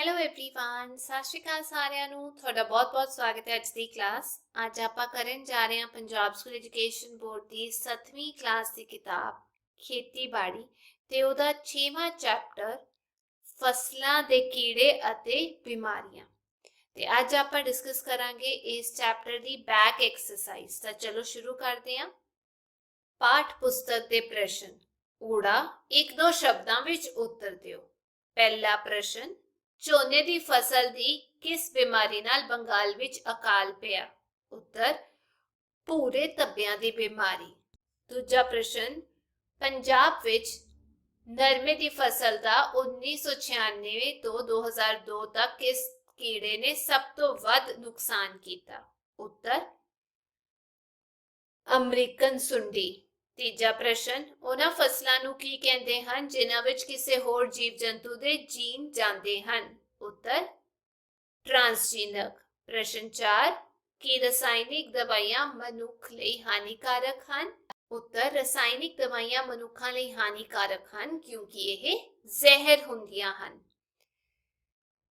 Hello everyone ਸਤਿ ਸ਼੍ਰੀ ਅਕਾਲ ਸਾਰਿਆਂ ਨੂੰ ਤੁਹਾਡਾ ਬਹੁਤ-ਬਹੁਤ ਸਵਾਗਤ ਹੈ ਅੱਜ ਦੀ ਕਲਾਸ ਅੱਜ ਆਪਾਂ ਕਰਨ ਜਾ ਰਹੇ ਹਾਂ ਪੰਜਾਬ ਸਕੂਲ ਐਜੂਕੇਸ਼ਨ ਬੋਰਡ ਦੀ 7ਵੀਂ ਕਲਾਸ ਦੀ ਕਿਤਾਬ ਖੇਤੀਬਾੜੀ ਤੇ ਉਹਦਾ 6ਵਾਂ ਚੈਪਟਰ ਫਸਲਾਂ ਦੇ ਕੀੜੇ ਅਤੇ ਬਿਮਾਰੀਆਂ ਤੇ ਅੱਜ ਆਪਾਂ ਡਿਸਕਸ ਕਰਾਂਗੇ ਇਸ ਚੈਪਟਰ ਦੀ ਬੈਕ ਐਕਸਰਸਾਈਜ਼ ਤਾਂ ਚਲੋ ਸ਼ੁਰੂ ਕਰਦੇ ਹਾਂ ਪਾਠ ਪੁਸਤਕ ਦੇ ਪ੍ਰਸ਼ਨ ਊੜਾ ਇੱਕ ਦੋ ਸ਼ਬਦਾਂ ਵਿੱਚ ਉੱਤਰ ਦਿਓ ਪਹਿਲਾ ਪ੍ਰਸ਼ਨ ਝੋਨੇ ਦੀ ਫਸਲ ਦੀ ਕਿਸ ਬਿਮਾਰੀ ਨਾਲ ਬੰਗਾਲ ਵਿੱਚ ਅਕਾਲ ਪਿਆ? ਉੱਤਰ ਪੂਰੇ ਤੱਬਿਆਂ ਦੀ ਬਿਮਾਰੀ। ਦੂਜਾ ਪ੍ਰਸ਼ਨ, ਪੰਜਾਬ ਵਿੱਚ ਨਰਮੇ ਦੀ ਫਸਲ ਦਾ 1996 ਤੋਂ 2002 ਤੱਕ ਕਿਸ ਕੀੜੇ ਨੇ ਸਭ ਤੋਂ ਵੱਧ ਨੁਕਸਾਨ ਕੀਤਾ? ਉੱਤਰ, ਅਮਰੀਕਨ ਸੁੰਡੀ। ਤੀਜਾ ਪ੍ਰਸ਼ਨ, ਉਹਨਾਂ ਫਸਲਾਂ ਨੂੰ ਕੀ ਕਹਿੰਦੇ ਹਨ, ਜਿਨ੍ਹਾਂ ਵਿੱਚ ਕਿਸੇ ਹੋਰ ਜੀਵ ਜੰਤੂ ਦੇ ਜੀਨ ਜਾਂਦੇ ਹਨ? ਉੱਤਰ, ਟ੍ਰਾਂਸਜੀਨਕ। ਪ੍ਰਸ਼ਨ 4 ਕੀ ਰਸਾਇਣਿਕ ਦਵਾਈਆਂ ਮਨੁੱਖ ਲਈ ਹਾਨੀਕਾਰਕ ਹਨ? ਉੱਤਰ, ਰਸਾਇਣਿਕ ਦਵਾਈਆਂ ਮਨੁੱਖਾਂ ਲਈ ਹਾਨੀਕਾਰਕ ਹਨ, ਕਿਉਂਕਿ ਇਹ ਜ਼ਹਿਰ ਹੁੰਦੀਆਂ ਹਨ।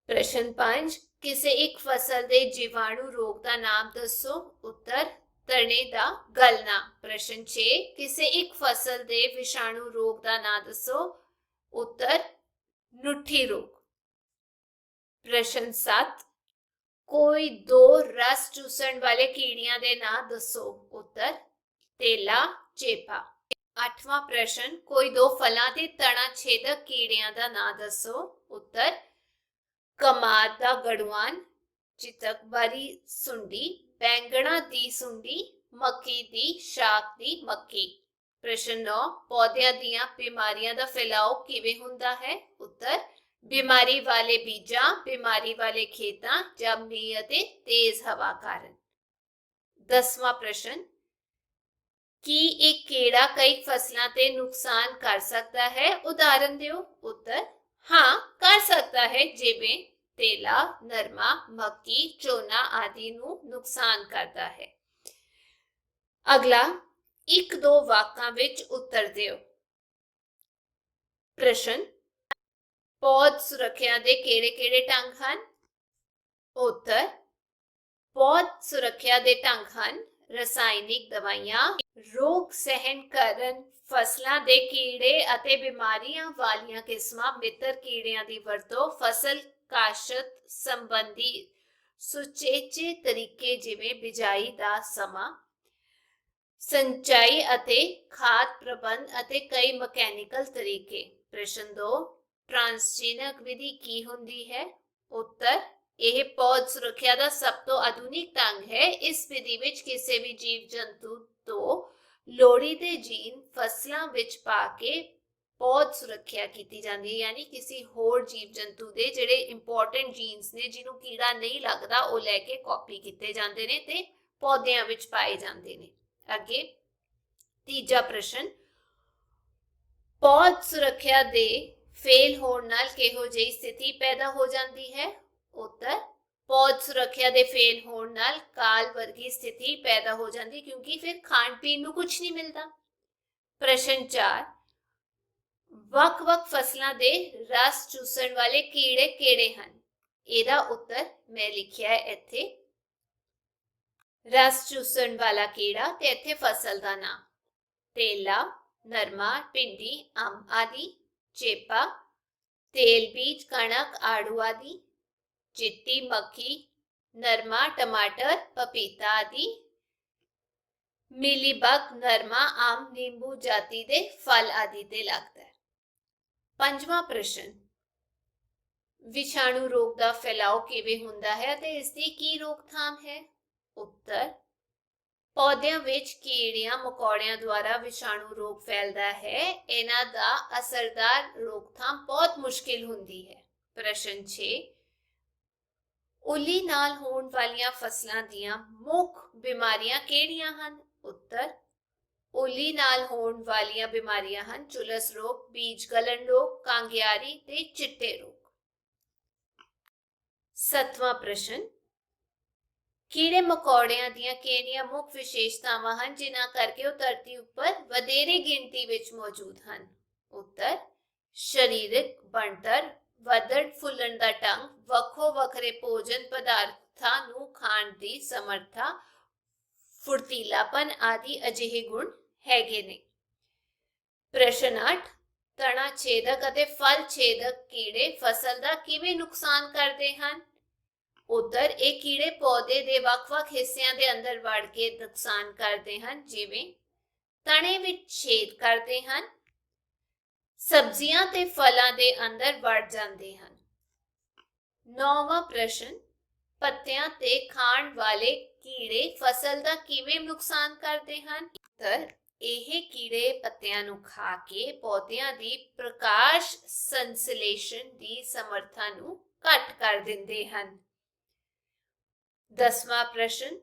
ਪ੍ਰਸ਼ਨ 5 ਕਿਸੇ ਇੱਕ ਫਸਲ ਦੇ ਜੀਵਾਣੂ ਰੋਗ ਦਾ ਨਾਮ ਦੱਸੋ? ਉੱਤਰ ਤਣੇ ਦਾ ਗਲਣਾ ਪ੍ਰਸ਼ਨ 6 ਕਿਸੇ ਇੱਕ ਫਸਲ ਦੇ ਵਿਸ਼ਾਣੂ ਰੋਗ ਦਾ ਨਾਂ ਦੱਸੋ। ਉੱਤਰ, ਨੁੱਠੀ ਰੋਗ। ਪ੍ਰਸ਼ਨ 7 ਕੋਈ ਦੋ ਰਸ ਚੂਸਣ ਵਾਲੇ ਕੀੜੀਆਂ ਦੇ ਨਾਂ ਦੱਸੋ। ਉੱਤਰ, ਤੇਲਾ, ਚੇਪਾ। ਅੱਠਵਾਂ ਪ੍ਰਸ਼ਨ, ਕੋਈ ਦੋ ਫਲਾਂ ਦੇ ਤਣਾ ਛੇਦਕ ਕੀੜਿਆਂ ਦਾ ਨਾਂ ਦੱਸੋ। ਉੱਤਰ, ਕਮਾਦ ਦਾ ਗੜਵਾਨ ਚਿਤਕਬਾਰੀ ਸੁੰਡੀ ਬੈਂਗਣਾ ਦੀ ਸੁੰਡੀ, ਮੱਕੀ ਦੀ ਸ਼ਾਖ ਦੀ ਮੱਕੀ। ਪ੍ਰਸ਼ਨ 9 ਪੌਦਿਆਂ ਦੀਆਂ ਬਿਮਾਰੀਆਂ ਦਾ ਫੈਲਾਅ ਕਿਵੇਂ ਹੁੰਦਾ ਹੈ? ਉੱਤਰ, ਬਿਮਾਰੀ ਵਾਲੇ ਬੀਜਾਂ, ਬਿਮਾਰੀ ਵਾਲੇ ਖੇਤਾਂ ਜਾਂ ਮੀਂਹ ਅਤੇ ਤੇਜ਼ ਹਵਾ ਕਾਰਨ। ਦਸਵਾਂ ਪ੍ਰਸ਼ਨ, ਕੀ ਇੱਕ ਕੀੜਾ ਕਈ ਫਸਲਾਂ ਤੇ ਨੁਕਸਾਨ ਕਰ ਸਕਦਾ ਹੈ? ਉਦਾਹਰਨ ਦਿਓ। ਉੱਤਰ, ਹਾਂ, ਕਰ ਸਕਦਾ ਹੈ, ਜਿਵੇਂ ਤੇਲਾ, ਨਰਮਾ, ਮੱਕੀ, ਝੋਨਾ ਆਦਿ ਨੂੰ ਨੁਕਸਾਨ ਕਰਦਾ ਹੈ। ਅਗਲਾ, ਇੱਕ ਦੋ ਵਾਕਾਂ ਵਿੱਚ ਉੱਤਰ ਦਿਓ। ਪ੍ਰਸ਼ਨ ਪੌਦ ਸੁਰੱਖਿਆ ਦੇ ਕਿਹੜੇ-ਕਿਹੜੇ ਢੰਗ ਹਨ? ਉੱਤਰ ਪੌਦ ਸੁਰੱਖਿਆ ਦੇ ਢੰਗ ਹਨ। ਰਸਾਇਣਿਕ ਦਵਾਈਆਂ, ਰੋਗ ਸਹਿਣ ਕਰਨ ਫਸਲਾਂ ਦੇ ਕੀੜੇ ਅਤੇ ਬਿਮਾਰੀਆਂ ਵਾਲੀਆਂ ਕਿਸਮਾਂ ਮਿੱਤਰ ਕੀੜਿਆਂ ਦੀ ਵਰਤੋਂ ਫਸਲ ਕਾਸ਼ਤ ਸੰਬੰਧੀ ਸੁਚੇਚੇ ਤਰੀਕੇ ਜਿਵੇਂ ਬਿਜਾਈ ਦਾ ਸਮਾਂ, ਸੰਚਾਈ ਅਤੇ ਖਾਦ ਪ੍ਰਬੰਧ ਅਤੇ ਕਈ ਮਕੈਨੀਕਲ ਤਰੀਕੇ। ਪ੍ਰਸ਼ਨ 2 ਟ੍ਰਾਂਸਜੀਨਕ ਵਿਧੀ ਕੀ ਹੁੰਦੀ ਹੈ? ਉੱਤਰ, ਇਹ ਪੌਦ ਸੁਰੱਖਿਆ ਦਾ ਸਭ ਤੋਂ ਆਧੁਨਿਕ ਢੰਗ ਹੈ। ਇਸ ਵਿਧੀ ਵਿੱਚ ਕਿਸੇ ਵੀ ਜੀਵ ਜੰਤੂ ਤੋਂ ਲੋੜੀ ਦੇ ਜੀਨ ਫਸਲਾਂ ਵਿੱਚ ਪਾ ਕੇ ਪੌਦ ਸੁਰੱਖਿਆ ਕੀਤੀ ਜਾਂਦੀ ਹੈ, ਯਾਨੀ ਕਿਸੇ ਹੋਰ ਜੀਵ ਜੰਤੂ ਦੇ ਜਿਹੜੇ ਇੰਪੋਰਟੈਂਟ ਜੀਨਸ ਨੇ, ਜਿਹਨੂੰ ਕੀੜਾ ਨਹੀਂ ਲੱਗਦਾ, ਉਹ ਲੈ ਕੇ ਕਾਪੀ ਕੀਤੇ ਜਾਂਦੇ ਨੇ ਤੇ ਪੌਦਿਆਂ ਵਿੱਚ ਪਾਏ ਜਾਂਦੇ ਨੇ। ਅੱਗੇ ਤੀਜਾ ਪ੍ਰਸ਼ਨ ਪੌਦ ਸੁਰੱਖਿਆ ਦੇ ਫੇਲ ਹੋਣ ਨਾਲ ਕਿਹੋ ਜਿਹੀ ਸਥਿਤੀ ਪੈਦਾ ਹੋ ਜਾਂਦੀ ਹੈ? ਉੱਤਰ ਪੌਦ ਸੁਰੱਖਿਆ ਦੇ ਫੇਲ ਹੋਣ ਨਾਲ ਕਾਲ ਵਰਗੀ ਸਥਿਤੀ ਪੈਦਾ ਹੋ ਜਾਂਦੀ ਕਿਉਂਕਿ ਫਿਰ ਖਾਣ ਪੀਣ ਨੂੰ ਕੁਝ ਨਹੀਂ ਮਿਲਦਾ। ਪ੍ਰਸ਼ਨ 4 ਵੱਖ-ਵੱਖ ਫਸਲਾਂ ਦੇ ਰਸ ਚੂਸਣ ਵਾਲੇ ਕੀੜੇ ਕਿਹੜੇ ਹਨ? ਇਹਦਾ ਉੱਤਰ ਮੈਂ ਲਿਖਿਆ ਹੈ ਇੱਥੇ। ਰਸ ਚੂਸਣ ਵਾਲਾ ਕੀੜਾ ਤੇ ਇੱਥੇ ਫਸਲ ਦਾ ਨਾਮ। ਤੇਲਾ, ਨਰਮਾ ਪਿੰਡੀ ਅੰਬ ਆਦਿ, ਚੇਪਾ, ਤੇਲ ਬੀਜ, ਕਣਕ, ਆੜੂ ਆਦਿ, ਚਿੱਟੀ ਮੱਖੀ ਨਰਮਾ, ਟਮਾਟਰ, ਪਪੀਤਾ ਆਦਿ। ਮਿਲੀਬਗ, ਨਰਮਾ ਆਮ ਨਿੰਬੂ ਜਾਤੀ ਦੇ ਫਲ ਆਦਿ ਤੇ ਲੱਗਦਾ ਹੈ। ਪੰਜਵਾਂ ਪ੍ਰਸ਼ਨ। ਵਿਸ਼ਾਣੂ ਰੋਗ ਦਾ ਫੈਲਾਅ ਕਿਵੇਂ ਹੁੰਦਾ ਹੈ ਤੇ ਇਸ ਦੀ ਕੀ ਰੋਕਥਾਮ ਹੈ? ਉੱਤਰ, ਪੌਦਿਆਂ ਵਿੱਚ ਕੀੜਿਆਂ, ਮਕੌੜਿਆਂ ਦੁਆਰਾ ਵਿਸ਼ਾਣੂ ਰੋਗ ਫੈਲਦਾ ਹੈ। ਇਹਨਾਂ ਦਾ ਅਸਰਦਾਰ ਰੋਕਥਾਮ ਬਹੁਤ ਮੁਸ਼ਕਿਲ ਹੁੰਦੀ ਹੈ। ਪ੍ਰਸ਼ਨ 6 ਉਲੀ ਨਾਲ ਹੋਣ ਵਾਲੀਆਂ ਫਸਲਾਂ ਦੀਆਂ ਮੁੱਖ ਬਿਮਾਰੀਆਂ ਕਿਹੜੀਆਂ ਹਨ? ਉੱਤਰ ਓਲੀ ਨਾਲ ਹੋਣ ਵਾਲੀਆਂ ਬਿਮਾਰੀਆਂ ਹਨ ਚੁਲਸ ਰੋਗ, ਬੀਜ ਗਲਣ ਰੋਗ, ਕਾਂਗਿਆਰੀ ਤੇ ਚਿੱਟੇ ਰੋਗ। ਸਤਵਾਂ ਪ੍ਰਸ਼ਨ, ਕੀੜੇ ਮਕੌੜਿਆਂ ਦੀਆਂ ਕਿਹੜੀਆਂ ਮੁੱਖ ਵਿਸ਼ੇਸ਼ਤਾਵਾਂ ਹਨ, ਜਿਨ੍ਹਾਂ ਕਰਕੇ ਉਹ ਧਰਤੀ ਉੱਪਰ ਵਧੇਰੇ ਗਿਣਤੀ ਵਿੱਚ ਮੌਜੂਦ ਹਨ? ਉੱਤਰ, ਸਰੀਰਕ ਬਣਤਰ, ਵਧਣ, ਫੁੱਲਣ ਦਾ ਢੰਗ, ਵੱਖੋ ਵੱਖਰੇ ਭੋਜਨ ਪਦਾਰਥਾਂ ਨੂੰ ਖਾਣ ਦੀ ਸਮਰੱਥਾ, ਫੁਰਤੀਲਾਪਨ ਆਦਿ ਅਜਿਹੇ ਗੁਣ ਹੈਗੇ ਨੇ। ਪ੍ਰਸ਼ਨ 8 ਤਣਾ ਛੇਦਕ ਅਤੇ ਫਲ ਛੇਦਕ ਕੀੜੇ ਫਸਲ ਦਾ ਕਿਵੇਂ ਨੁਕਸਾਨ ਕਰਦੇ ਹਨ? ਉੱਤਰ, ਇਹ ਕੀੜੇ ਪੌਦੇ ਦੇ ਵੱਖ-ਵੱਖ ਹਿੱਸਿਆਂ ਦੇ ਅੰਦਰ ਵੜ ਕੇ ਨੁਕਸਾਨ ਕਰਦੇ ਹਨ, ਜਿਵੇਂ ਤਣੇ ਵਿੱਚ ਛੇਦ ਕਰਦੇ ਹਨ, ਸਬਜ਼ੀਆਂ ਤੇ ਫਲਾਂ ਦੇ ਅੰਦਰ ਵੜ ਜਾਂਦੇ ਹਨ। ਨੌਵਾਂ ਪ੍ਰਸ਼ਨ, ਪੱਤਿਆਂ ਤੇ ਖਾਣ ਵਾਲੇ ਕੀੜੇ ਫਸਲ ਦਾ ਕਿਵੇਂ ਨੁਕਸਾਨ ਕਰਦੇ ਹਨ? ਉੱਤਰ ਇਹ ਕੀੜੇ ਪੱਤਿਆਂ ਨੂੰ ਖਾ ਕੇ ਪੌਦਿਆਂ ਦੀ ਪ੍ਰਕਾਸ਼ ਸੰਸਲੇਸ਼ਨ ਦੀ ਸਮਰੱਥਾ ਨੂੰ ਘੱਟ ਕਰ ਦਿੰਦੇ ਹਨ। ਦਸਵਾਂ ਪ੍ਰਸ਼ਨ,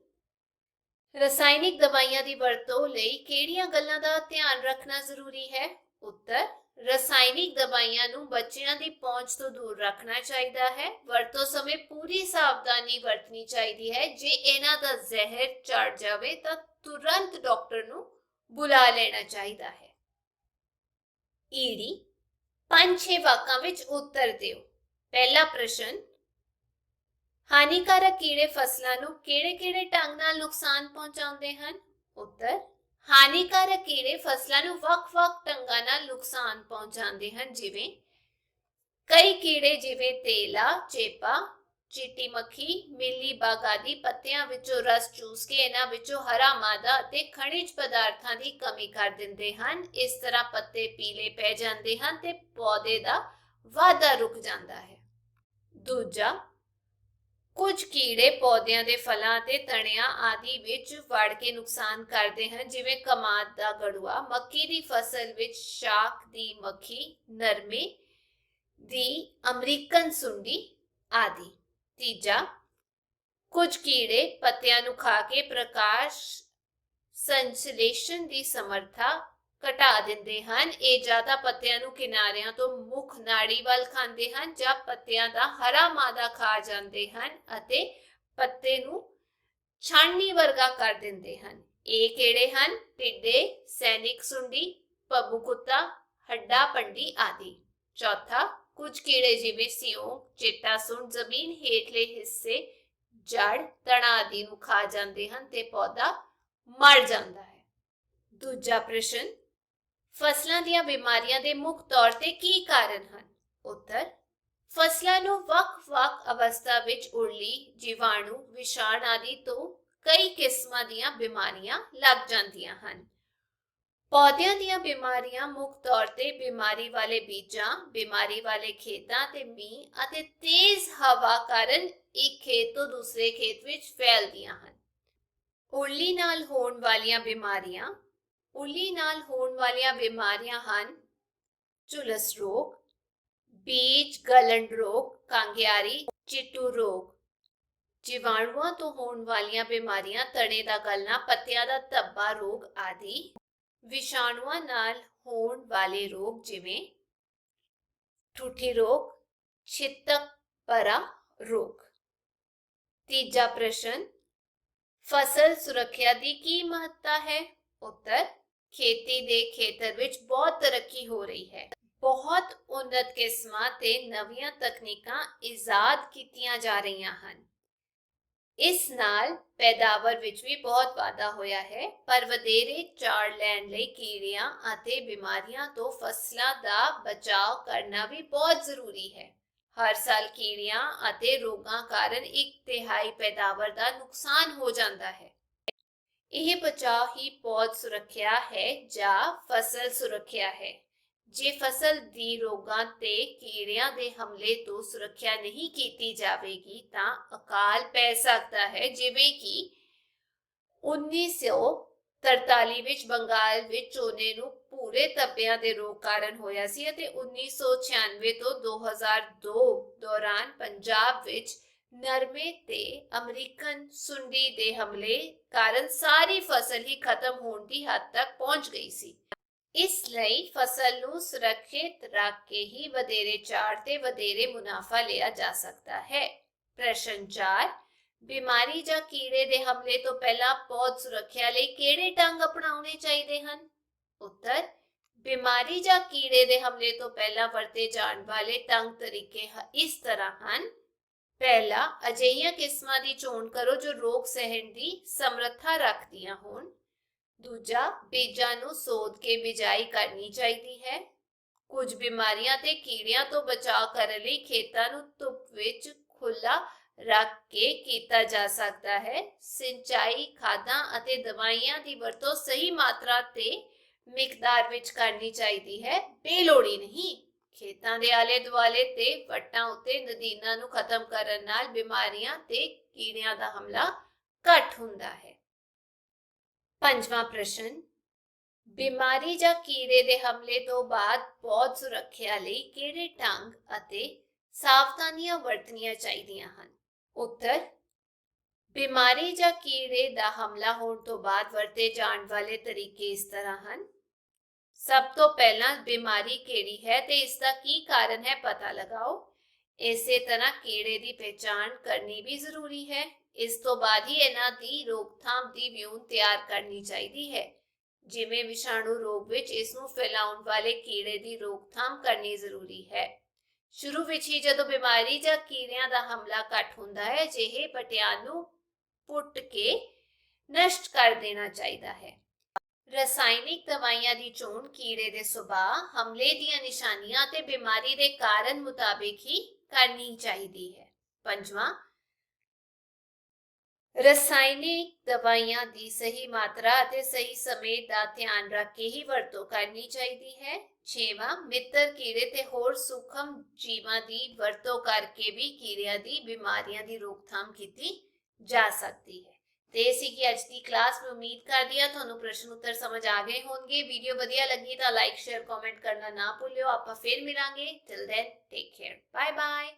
ਰਸਾਇਣਿਕ ਦਵਾਈਆਂ ਦੀ ਵਰਤੋਂ ਲਈ ਕਿਹੜੀਆਂ ਗੱਲਾਂ ਦਾ ਧਿਆਨ ਰੱਖਣਾ ਜ਼ਰੂਰੀ ਹੈ? ਉੱਤਰ, ਰਸਾਇਣਿਕ ਦਵਾਈਆਂ ਨੂੰ ਬੱਚਿਆਂ ਦੀ ਪਹੁੰਚ ਤੋਂ ਦੂਰ ਰੱਖਣਾ ਚਾਹੀਦਾ ਹੈ। ਵਰਤੋਂ ਸਮੇਂ ਪੂਰੀ ਸਾਵਧਾਨੀ ਵਰਤਣੀ ਚਾਹੀਦੀ ਹੈ। ਜੇ ਇਹਨਾਂ ਦਾ ਜ਼ਹਿਰ ਚੜ ਜਾਵੇ ਤਾਂ ਤੁਰੰਤ ਡਾਕਟਰ ਨੂੰ ਬੁਲਾ ਲੈਣਾ ਚਾਹੀਦਾ ਹੈ। ਈੜੀ ਪੰਜ ਛੇ ਵਾਕਾਂ ਵਿੱਚ ਉੱਤਰ ਦਿਓ। ਪਹਿਲਾ ਪ੍ਰਸ਼ਨ ਹਾਨੀਕਾਰਕ ਕੀੜੇ ਫਸਲਾਂ ਨੂੰ ਕਿਹੜੇ-ਕਿਹੜੇ ਢੰਗ ਨਾਲ ਨੁਕਸਾਨ ਪਹੁੰਚਾਉਂਦੇ ਹਨ? ਉੱਤਰ ਹਾਨੀਕਾਰਕ ਕੀੜੇ ਫਸਲਾਂ ਨੂੰ ਵੱਖ-ਵੱਖ ਢੰਗਾਂ ਨਾਲ ਨੁਕਸਾਨ ਪਹੁੰਚਾਉਂਦੇ ਹਨ ਜਿਵੇਂ ਕਈ ਕੀੜੇ ਜਿਵੇਂ ਤੇਲਾ, ਚੇਪਾ, ਚੀਟੀ ਮੱਖੀ, ਮਿੱਲੀ ਬਾਗ ਆਦਿ ਪੱਤਿਆਂ ਵਿੱਚੋਂ ਰਸ ਚੂਸ ਕੇ ਇਹਨਾਂ ਵਿੱਚੋਂ ਹਰਾ ਮਾਦਾ ਅਤੇ ਖਣਿਜ ਪਦਾਰਥਾਂ ਦੀ ਕਮੀ ਕਰ ਦਿੰਦੇ ਹਨ। ਇਸ ਤਰ੍ਹਾਂ ਪੱਤੇ ਪੀਲੇ ਪੈ ਜਾਂਦੇ ਹਨ ਤੇ ਪੌਦੇ ਦਾ ਵਾਧਾ ਰੁਕ ਜਾਂਦਾ ਹੈ। ਦੂਜਾ ਕੁਝ ਕੀੜੇ ਪੌਦਿਆਂ ਦੇ ਫਲਾਂ ਤੇ ਤਣਿਆਂ ਆਦਿ ਵਿੱਚ ਵੜ ਕੇ ਨੁਕਸਾਨ ਕਰਦੇ ਹਨ ਜਿਵੇਂ ਕਮਾਦ ਦਾ ਗੜੂਆ ਮੱਕੀ ਦੀ ਫਸਲ ਵਿੱਚ ਸ਼ਾਕ ਦੀ ਮੱਖੀ ਨਰਮੇ ਦੀ ਅਮਰੀਕਨ ਸੁੰਡੀ ਆਦਿ। ਤੀਜਾ, ਕੁਝ ਕੀੜੇ ਪੱਤਿਆਂ ਨੂੰ ਖਾ ਕੇ ਪ੍ਰਕਾਸ਼ ਸੰਸਲੇਸ਼ਨ ਦੀ ਸਮਰੱਥਾ ਘਟਾ ਦਿੰਦੇ ਹਨ। ਇਹ ਜ਼ਿਆਦਾ ਪੱਤਿਆਂ ਨੂੰ ਕਿਨਾਰਿਆਂ ਤੋਂ ਮੁੱਖ ਨਾੜੀ ਵੱਲ ਖਾਂਦੇ ਹਨ ਜਾਂ ਪੱਤਿਆਂ ਦਾ ਹਰਾ ਮਾਦਾ ਖਾ ਜਾਂਦੇ ਹਨ ਅਤੇ ਪੱਤੇ ਨੂੰ ਛਾਣਨੀ ਵਰਗਾ ਕਰ ਦਿੰਦੇ ਹਨ। ਇਹ ਕਿਹੜੇ ਹਨ? ਟਿੱਡੇ ਸੈਨਿਕ ਸੁੰਡੀ, ਪੱਬੂ ਕੁੱਤਾ, ਹੱਡਾ ਪੰਡੀ ਆਦਿ। ਚੌਥਾ ਕੁਝ ਕੀੜੇ ਜਿਵੇਂ ਸਿਉਂ ਚਿੱਟਾ ਸੁੰਡ ਜ਼ਮੀਨ ਹੇਠਲੇ ਹਿੱਸੇ ਜੜ ਤਣਾ ਆਦਿ ਨੂੰ ਖਾ ਜਾਂਦੇ ਹਨ ਤੇ ਪੌਦਾ ਮਰ ਜਾਂਦਾ ਹੈ। ਦੂਜਾ ਪ੍ਰਸ਼ਨ, ਫਸਲਾਂ ਦੀਆਂ ਬਿਮਾਰੀਆਂ ਦੇ ਮੁੱਖ ਤੌਰ ਤੇ ਕੀ ਕਾਰਨ ਹਨ? ਉੱਤਰ, ਫਸਲਾਂ ਨੂੰ ਵੱਖ-ਵੱਖ ਅਵਸਥਾ ਵਿੱਚ ਉਰਲੀ, ਜੀਵਾਣੂ, ਵਿਸ਼ਾਣ ਆਦਿ ਤੋਂ ਕਈ ਕਿਸਮਾਂ ਦੀਆਂ ਬਿਮਾਰੀਆਂ ਲੱਗ ਜਾਂਦੀਆਂ ਹਨ। ਪੌਦਿਆਂ ਦੀਆਂ ਬਿਮਾਰੀਆਂ ਮੁੱਖ ਤੌਰ ਤੇ ਬਿਮਾਰੀ ਵਾਲੇ ਬੀਜਾਂ, ਬਿਮਾਰੀ ਵਾਲੇ ਖੇਤਾਂ ਤੇ ਮੀਂਹ ਅਤੇ ਤੇਜ਼ ਹਵਾ ਕਾਰਨ ਇੱਕ ਖੇਤ ਤੋਂ ਦੂਸਰੇ ਖੇਤ ਵਿੱਚ ਫੈਲਦੀਆਂ ਹਨ। ਉਰਲੀ ਨਾਲ ਹੋਣ ਵਾਲੀਆਂ ਬਿਮਾਰੀਆਂ ਉਲੀ ਨਾਲ ਹੋਣ ਵਾਲੀਆਂ ਬਿਮਾਰੀਆਂ ਹਨ ਝੁਲਸ ਰੋਗ, ਬੀਜ ਗਲਣ ਰੋਗ, ਕਾਂਗਿਆਰੀ, ਚਿੱਟੂ ਰੋਗ। ਜੀਵਾਣੂਆਂ ਤੋਂ ਹੋਣ ਵਾਲੀਆਂ ਬਿਮਾਰੀਆਂ ਤਣੇ ਦਾ ਗਲਣਾ, ਪੱਤਿਆਂ ਦਾ ਧੱਬਾ ਰੋਗ ਆਦਿ ਵਿਸ਼ਾਣੂਆਂ ਨਾਲ ਹੋਣ ਵਾਲੇ ਰੋਗ ਜਿਵੇਂ ਠੂਠੀ ਰੋਗ, ਛਿੱਤਕ ਪਰਾ ਰੋਗ। ਤੀਜਾ ਪ੍ਰਸ਼ਨ, ਫਸਲ ਸੁਰੱਖਿਆ ਦੀ ਕੀ ਮਹੱਤਤਾ ਹੈ? ਉੱਤਰ, ਖੇਤੀ ਦੇ ਖੇਤਰ ਵਿੱਚ ਬਹੁਤ ਤਰੱਕੀ ਹੋ ਰਹੀ ਹੈ। ਬਹੁਤ ਉન્નਤ ਕਿਸਮਾਂ ਤੇ ਨਵੀਆਂ ਤਕਨੀਕਾਂ ਇਜਾਦ ਕੀਤੀਆਂ ਜਾ ਰਹੀਆਂ ਹਨ। ਇਸ ਨਾਲ ਪੈਦਾਵਾਰ ਵਿੱਚ ਵੀ ਬਹੁਤ ਵਾਧਾ ਹੋਇਆ ਹੈ। ਪਰ ਵਧੇਰੇ ਝਾੜ ਲੈਣ ਲਈ ਕੀੜਿਆਂ ਅਤੇ ਬਿਮਾਰੀਆਂ ਤੋਂ ਫਸਲਾਂ ਦਾ ਬਚਾਅ ਕਰਨਾ ਵੀ ਬਹੁਤ ਜ਼ਰੂਰੀ ਹੈ। ਹਰ ਸਾਲ ਕੀੜਿਆਂ ਅਤੇ ਰੋਗਾਂ ਕਾਰਨ ਇੱਕ ਤਿਹਾਈ ਪੈਦਾਵਾਰ ਦਾ ਨੁਕਸਾਨ ਹੋ ਜਾਂਦਾ ਹੈ। ਇਹ ਬਚਾਅ ਹੀ ਪੌਦ ਸੁਰੱਖਿਆ ਹੈ ਜਾਂ ਫਸਲ ਸੁਰੱਖਿਆ ਹੈ। ਜੇ ਫਸਲ ਦੀ ਰੋਗਾਂ ਤੇ ਕੀੜਿਆਂ ਦੇ ਹਮਲੇ ਤੋਂ ਸੁਰੱਖਿਆ ਨਹੀਂ ਕੀਤੀ ਜਾਵੇਗੀ, ਤਾਂ ਅਕਾਲ ਪੈ ਸਕਦਾ ਹੈ। ਜਿਵੇਂ ਕਿ 1943 ਵਿੱਚ ਬੰਗਾਲ ਵਿੱਚ ਝੋਨੇ ਨੂੰ ਪੂਰੇ ਤੱਬਿਆਂ ਦੇ ਰੋਗ ਕਾਰਨ ਹੋਇਆ ਸੀ ਅਤੇ 1996 ਤੋਂ 2002 ਦੌਰਾਨ ਪੰਜਾਬ ਵਿੱਚ ਨਰਮੇ ਤੇ ਅਮਰੀਕਨ ਸੁੰਡੀ ਦੇ ਹਮਲੇ ਕਾਰਨ ਸਾਰੀ ਫਸਲ ਹੀ ਖਤਮ ਹੋਣ ਦੀ ਹੱਦ ਤੱਕ ਪਹੁੰਚ ਗਈ ਸੀ। ਇਸ ਲਈ ਫਸਲ ਨੂੰ ਸੁਰੱਖਿਅਤ ਰੱਖ ਕੇ ਹੀ ਵਧੇਰੇ ਝਾੜ ਤੇ ਵਧੇਰੇ ਮੁਨਾਫਾ ਲਿਆ ਜਾ ਸਕਦਾ ਹੈ ਪ੍ਰਸ਼ਨ 4 ਬਿਮਾਰੀ ਜਾਂ ਕੀੜੇ ਦੇ ਹਮਲੇ ਤੋਂ ਪਹਿਲਾਂ ਪੌਦ ਸੁਰੱਖਿਆ ਲਈ ਕਿਹੜੇ ਢੰਗ ਅਪਣਾਉਣੇ ਚਾਹੀਦੇ ਹਨ ਉੱਤਰ ਬਿਮਾਰੀ ਜਾਂ ਕੀੜੇ ਦੇ ਹਮਲੇ ਤੋਂ ਪਹਿਲਾਂ ਵਰਤੇ ਜਾਣ ਵਾਲੇ ਢੰਗ ਤਰੀਕੇ ਹ- ਇਸ ਤਰ੍ਹਾਂ ਹਨ ਪਹਿਲਾ ਅਜਿਹੀਆਂ ਕਿਸਮਾਂ ਦੀ ਚੋਣ ਕਰੋ ਜੋ ਰੋਗ ਸਹਿਣ ਦੀ ਸਮਰੱਥਾ ਰੱਖਦੀਆਂ ਹੋਣ ਦੂਜਾ, ਬੀਜਾਂ ਨੂੰ ਸੋਧ ਕੇ ਬਿਜਾਈ ਕਰਨੀ ਚਾਹੀਦੀ ਹੈ। ਕੁਝ ਬਿਮਾਰੀਆਂ ਤੇ ਕੀੜਿਆਂ ਤੋਂ ਬਚਾਅ ਕਰਨ ਲਈ ਖੇਤਾਂ ਨੂੰ ਧੁੱਪ ਵਿੱਚ ਖੁੱਲਾ ਰੱਖ ਕੇ ਕੀਤਾ ਜਾ ਸਕਦਾ ਹੈ। ਸਿੰਚਾਈ, ਖਾਦਾਂ ਅਤੇ ਦਵਾਈਆਂ ਦੀ ਵਰਤੋਂ ਸਹੀ ਮਾਤਰਾ ਤੇ ਮਿਕਦਾਰ ਵਿੱਚ ਕਰਨੀ ਚਾਹੀਦੀ ਹੈ। ਬੇਲੋੜੀ ਨਹੀਂ, ਖੇਤਾਂ ਦੇ ਆਲੇ ਦੁਆਲੇ ਤੇ ਵੱਟਾਂ ਉੱਤੇ ਨਦੀਨਾਂ ਨੂੰ ਖਤਮ ਕਰਨ ਨਾਲ ਬਿਮਾਰੀਆਂ ਤੇ ਕੀੜਿਆਂ ਦਾ ਹਮਲਾ ਘੱਟ ਹੁੰਦਾ ਹੈ। ਪੰਜਵਾਂ ਪ੍ਰਸ਼ਨ ਬਿਮਾਰੀ ਜਾਂ ਕੀੜੇ ਦੇ ਹਮਲੇ ਤੋਂ ਬਾਅਦ ਪੌਦ ਸੁਰੱਖਿਆ ਲਈ ਕਿਹੜੇ ਢੰਗ ਅਤੇ ਸਾਵਧਾਨੀਆਂ ਵਰਤਣੀਆਂ ਚਾਹੀਦੀਆਂ ਹਨ? ਉੱਤਰ ਬਿਮਾਰੀ ਜਾਂ ਕੀੜੇ ਦਾ ਹਮਲਾ ਹੋਣ ਤੋਂ ਬਾਅਦ ਵਰਤੇ ਜਾਣ ਵਾਲੇ ਤਰੀਕੇ ਇਸ ਤਰ੍ਹਾਂ ਹਨ। ਸਭ ਤੋਂ ਪਹਿਲਾਂ ਬਿਮਾਰੀ ਕਿਹੜੀ ਹੈ ਤੇ ਇਸ ਦਾ ਕੀ ਕਾਰਨ ਹੈ ਪਤਾ ਲਗਾਓ। ਇਸੇ ਤਰ੍ਹਾਂ ਕੀੜੇ ਦੀ ਪਛਾਣ ਕਰਨੀ ਵੀ ਜ਼ਰੂਰੀ ਹੈ। ਇਸ ਤੋਂ ਬਾਅਦ ਹੀ ਇਹਨਾਂ ਦੀ ਰੋਕਥਾਮ ਦੀ ਵਿਊਨ ਤਿਆਰ ਕਰਨੀ ਚਾਹੀਦੀ ਹੈ। ਜਿਵੇਂ ਵਿਸ਼ਾਣੂ ਰੋਗ ਵਿੱਚ ਇਸ ਨੂੰ ਫੈਲਾਉਣ ਵਾਲੇ ਕੀੜੇ ਦੀ ਰੋਕਥਾਮ ਕਰਨੀ ਜ਼ਰੂਰੀ ਹੈ। ਸ਼ੁਰੂ ਵਿੱਚ ਹੀ ਜਦੋਂ ਬਿਮਾਰੀ ਜਾਂ ਕੀੜਿਆਂ ਦਾ ਹਮਲਾ ਘੱਟ ਹੁੰਦਾ ਹੈ ਜਿਹੇ ਪਟਿਆਂ ਨੂੰ ਪੁੱਟ ਕੇ ਨਸ਼ਟ ਕਰ ਦੇਣਾ ਚਾਹੀਦਾ ਹੈ। ਰਸਾਇਣਿਕ ਦਵਾਈਆਂ ਦੀ ਚੋਣ ਕੀੜੇ ਦੇ ਸੁਭਾਅ, ਹਮਲੇ ਦੀਆਂ ਨਿਸ਼ਾਨੀਆਂ ਤੇ ਬਿਮਾਰੀ ਦੇ ਕਾਰਨ ਮੁਤਾਬਿਕ ਹੀ ਕਰਨੀ ਚਾਹੀਦੀ ਹੈ। ਪੰਜਵਾਂ ਰਸਾਇਣਿਕ ਦਵਾਈਆਂ ਦੀ ਸਹੀ ਮਾਤਰਾ ਅਤੇ ਸਹੀ ਸਮੇਂ ਦਾ ਧਿਆਨ ਰੱਖ ਕੇ ਹੀ ਵਰਤੋਂ ਕਰਨੀ ਚਾਹੀਦੀ ਹੈ। ਛੇਵਾਂ, ਮਿੱਤਰ ਕੀੜੇ ਤੇ ਹੋਰ ਸੂਖਮ ਜੀਵਾਂ ਦੀ ਵਰਤੋਂ ਕਰਕੇ ਵੀ ਕੀੜਿਆਂ ਦੀ ਬਿਮਾਰੀਆਂ ਦੀ ਰੋਕਥਾਮ ਕੀਤੀ ਜਾ ਸਕਦੀ ਹੈ। ਤੇ ਇਹ ਸੀ ਕਿ ਅੱਜ ਦੀ ਕਲਾਸ, ਮੈਂ ਉਮੀਦ ਕਰਦੀ ਹਾਂ ਤੁਹਾਨੂੰ ਪ੍ਰਸ਼ਨ ਉੱਤਰ ਸਮਝ ਆ ਗਏ ਹੋਣਗੇ। ਵੀਡੀਓ ਵਧੀਆ ਲੱਗੀ ਤਾਂ ਲਾਈਕ, ਸ਼ੇਅਰ, ਕਮੈਂਟ ਕਰਨਾ ਨਾ ਭੁੱਲਿਓ। ਆਪਾਂ ਫੇਰ ਮਿਲਾਂਗੇ। Till then take care bye bye